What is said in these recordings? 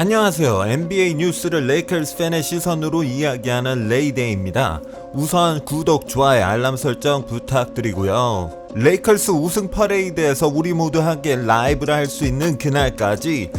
안녕하세요. NBA 뉴스를 레이커스 팬의 시선으로 이야기하는 레이데이입니다. 우선 구독, 좋아요, 알람 설정 부탁드리고요. 레이커스 우승 퍼레이드에서 우리 모두 함께 라이브를 할 수 있는 그날까지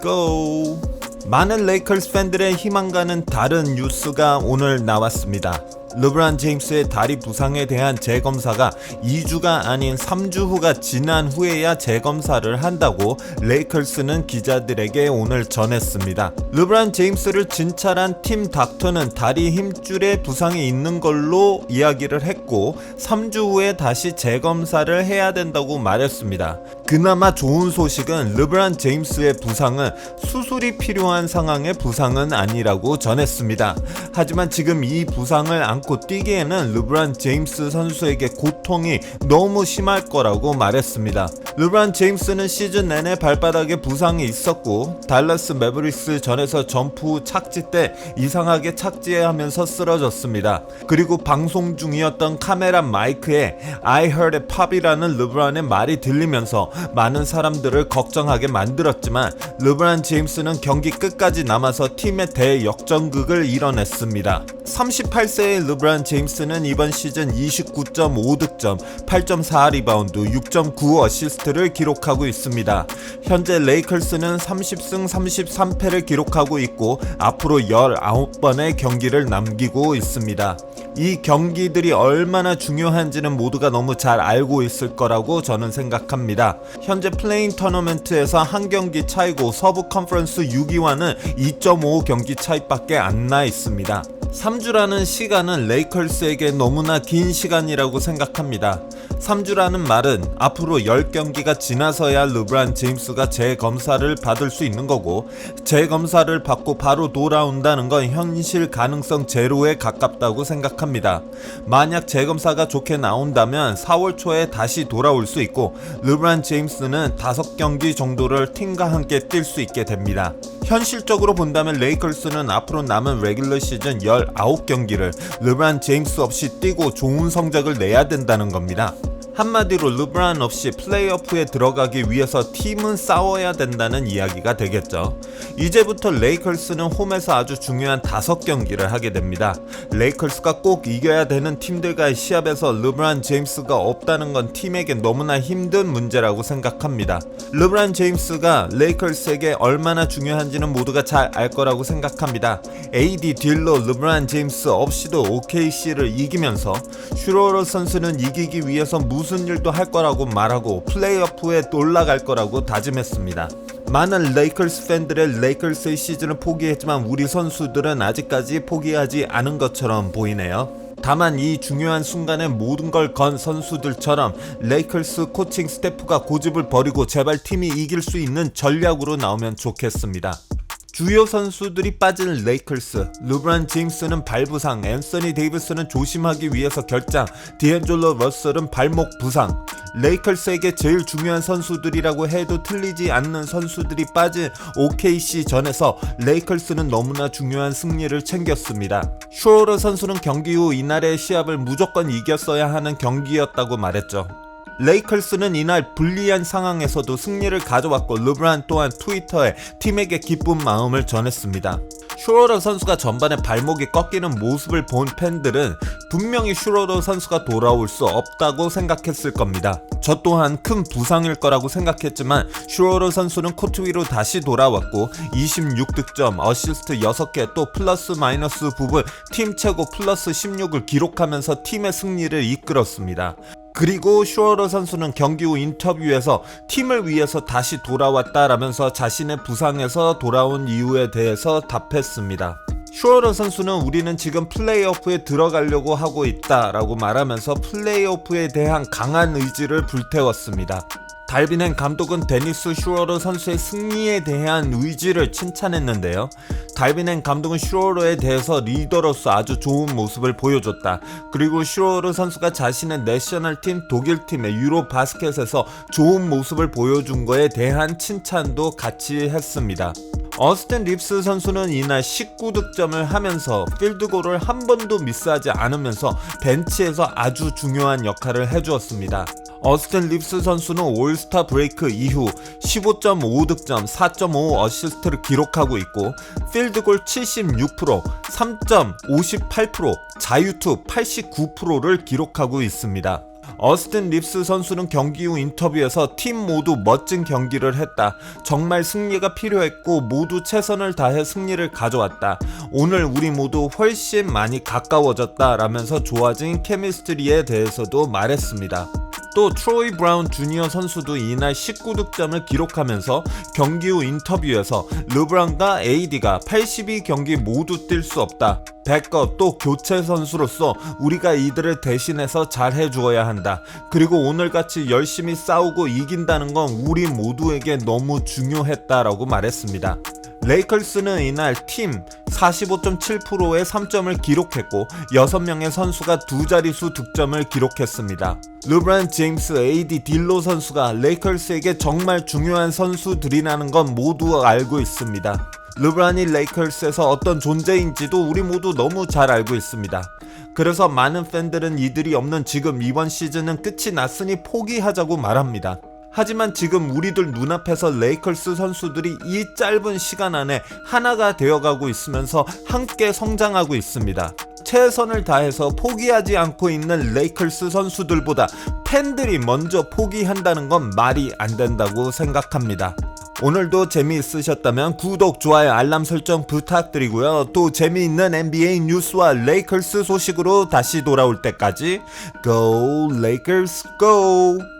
go! 많은 레이커스 팬들의 희망과는 다른 뉴스가 오늘 나왔습니다. 르브란 제임스의 다리 부상에 대한 재검사가 2주가 아닌 3주 후가 지난 후에야 재검사를 한다고 레이컬스는 기자들에게 오늘 전했습니다. 르브란 제임스를 진찰한 팀 닥터는 다리 힘줄에 부상이 있는 걸로 이야기를 했고 3주 후에 다시 재검사를 해야 된다고 말했습니다. 그나마 좋은 소식은 르브란 제임스의 부상은 수술이 필요한 상황의 부상은 아니라고 전했습니다. 하지만 지금 이 부상을 안고 뛰기에는 르브란 제임스 선수에게 고통이 너무 심할 거라고 말했습니다. 르브란 제임스는 시즌 내내 발바닥에 부상이 있었고 달라스 매브릭스 전에서 점프 후 착지 때 이상하게 착지하면서 쓰러졌습니다. 그리고 방송 중이었던 카메라 마이크에 I heard a pop이라는 르브란의 말이 들리면서 많은 사람들을 걱정하게 만들었지만 르브란 제임스는 경기 끝까지 남아서 팀의 대역전극을 이뤄냈습니다. 38세의 르브란 제임스는 이번 시즌 29.5득점, 8.4 리바운드, 6.9 어시스트를 기록하고 있습니다. 현재 레이컬스는 30승 33패를 기록하고 있고 앞으로 19번의 경기를 남기고 있습니다. 이 경기들이 얼마나 중요한지는 모두가 너무 잘 알고 있을 거라고 저는 생각합니다. 현재 플레인 터너멘트에서 한 경기 차이고 서부 컨퍼런스 6위와는 2.5 경기 차이밖에 안 나 있습니다. 3주라는 시간은 레이컬스에게 너무나 긴 시간이라고 생각합니다. 3주라는 말은 앞으로 10경기가 지나서야 르브란 제임스가 재검사를 받을 수 있는 거고 재검사를 받고 바로 돌아온다는 건 현실 가능성 제로에 가깝다고 생각합니다. 만약 재검사가 좋게 나온다면 4월 초에 다시 돌아올 수 있고 르브란 제임스는 5경기 정도를 팀과 함께 뛸 수 있게 됩니다. 현실적으로 본다면 레이컬스는 앞으로 남은 레귤러 시즌 19경기를 르브란 제임스 없이 뛰고 좋은 성적을 내야 된다는 겁니다. 한마디로 르브란 없이 플레이오프에 들어가기 위해서 팀은 싸워야 된다는 이야기가 되겠죠. 이제부터 레이컬스는 홈에서 아주 중요한 다섯 경기를 하게 됩니다. 레이컬스가 꼭 이겨야 되는 팀들과의 시합에서 르브란 제임스가 없다는 건 팀에게 너무나 힘든 문제라고 생각합니다. 르브란 제임스가 레이컬스에게 얼마나 중요한지는 모두가 잘 알 거라고 생각합니다. AD 딜러 르브란 제임스 없이도 OKC를 이기면서 슈로러 선수는 이기기 위해서 무슨 일도 할 거라고 말하고 플레이오프에 올라갈 거라고 다짐했습니다. 많은 레이컬스 팬들의 레이컬스의 시즌을 포기했지만 우리 선수들은 아직까지 포기하지 않은 것처럼 보이네요. 다만 이 중요한 순간에 모든 걸 건 선수들처럼 레이컬스 코칭 스태프가 고집을 버리고 제발 팀이 이길 수 있는 전략으로 나오면 좋겠습니다. 주요 선수들이 빠진 레이컬스, 르브란 제임스는 발부상, 앤서니 데이비스는 조심하기 위해서 결장, 디앤졸로 러셀은 발목 부상. 레이컬스에게 제일 중요한 선수들이라고 해도 틀리지 않는 선수들이 빠진 OKC 전에서 레이컬스는 너무나 중요한 승리를 챙겼습니다. 슈어러 선수는 경기 후 이날의 시합을 무조건 이겼어야 하는 경기였다고 말했죠. 레이컬스는 이날 불리한 상황에서도 승리를 가져왔고 르브란 또한 트위터에 팀에게 기쁜 마음을 전했습니다. 슈로더 선수가 전반에 발목이 꺾이는 모습을 본 팬들은 분명히 슈로더 선수가 돌아올 수 없다고 생각했을 겁니다. 저 또한 큰 부상일 거라고 생각했지만 슈로더 선수는 코트 위로 다시 돌아왔고 26득점, 어시스트 6개 또 플러스 마이너스 부분 팀 최고 플러스 16을 기록하면서 팀의 승리를 이끌었습니다. 그리고 슈어러 선수는 경기 후 인터뷰에서 팀을 위해서 다시 돌아왔다라면서 자신의 부상에서 돌아온 이유에 대해서 답했습니다. 슈어러 선수는 우리는 지금 플레이오프에 들어가려고 하고 있다 라고 말하면서 플레이오프에 대한 강한 의지를 불태웠습니다. 달빈행 감독은 데니스 슈어러 선수의 승리에 대한 의지를 칭찬했는데요. 달빈행 감독은 슈어러에 대해서 리더로서 아주 좋은 모습을 보여줬다. 그리고 슈어러 선수가 자신의 내셔널팀 독일팀의 유로 바스켓에서 좋은 모습을 보여준 거에 대한 칭찬도 같이 했습니다. 어스틴 립스 선수는 이날 19득점을 하면서 필드골을 한 번도 미스하지 않으면서 벤치에서 아주 중요한 역할을 해주었습니다. 어스틴 립스 선수는 올스타 브레이크 이후 15.5득점, 4.5 어시스트를 기록하고 있고 필드골 76%, 3점 58%, 자유투 89%를 기록하고 있습니다. 어스틴 립스 선수는 경기 후 인터뷰에서 팀 모두 멋진 경기를 했다. 정말 승리가 필요했고 모두 최선을 다해 승리를 가져왔다. 오늘 우리 모두 훨씬 많이 가까워졌다. 라면서 좋아진 케미스트리에 대해서도 말했습니다. 또 트로이 브라운 주니어 선수도 이날 19득점을 기록하면서 경기 후 인터뷰에서 르브랑과 AD가 82경기 모두 뛸 수 없다. 백업 또 교체 선수로서 우리가 이들을 대신해서 잘 해 주어야 한다. 그리고 오늘같이 열심히 싸우고 이긴다는 건 우리 모두에게 너무 중요했다라고 말했습니다. 레이컬스는 이날 팀 45.7%의 3점을 기록했고 6명의 선수가 두 자릿수 득점을 기록했습니다. 르브란 제임스, AD, 딜로 선수가 레이컬스에게 정말 중요한 선수들이라는 건 모두 알고 있습니다. 르브란이 레이컬스에서 어떤 존재인지도 우리 모두 너무 잘 알고 있습니다. 그래서 많은 팬들은 이들이 없는 지금 이번 시즌은 끝이 났으니 포기하자고 말합니다. 하지만 지금 우리들 눈앞에서 레이컬스 선수들이 이 짧은 시간 안에 하나가 되어가고 있으면서 함께 성장하고 있습니다. 최선을 다해서 포기하지 않고 있는 레이컬스 선수들보다 팬들이 먼저 포기한다는 건 말이 안 된다고 생각합니다. 오늘도 재미있으셨다면 구독, 좋아요, 알람 설정 부탁드리고요. 또 재미있는 NBA 뉴스와 레이컬스 소식으로 다시 돌아올 때까지 Go Lakers Go!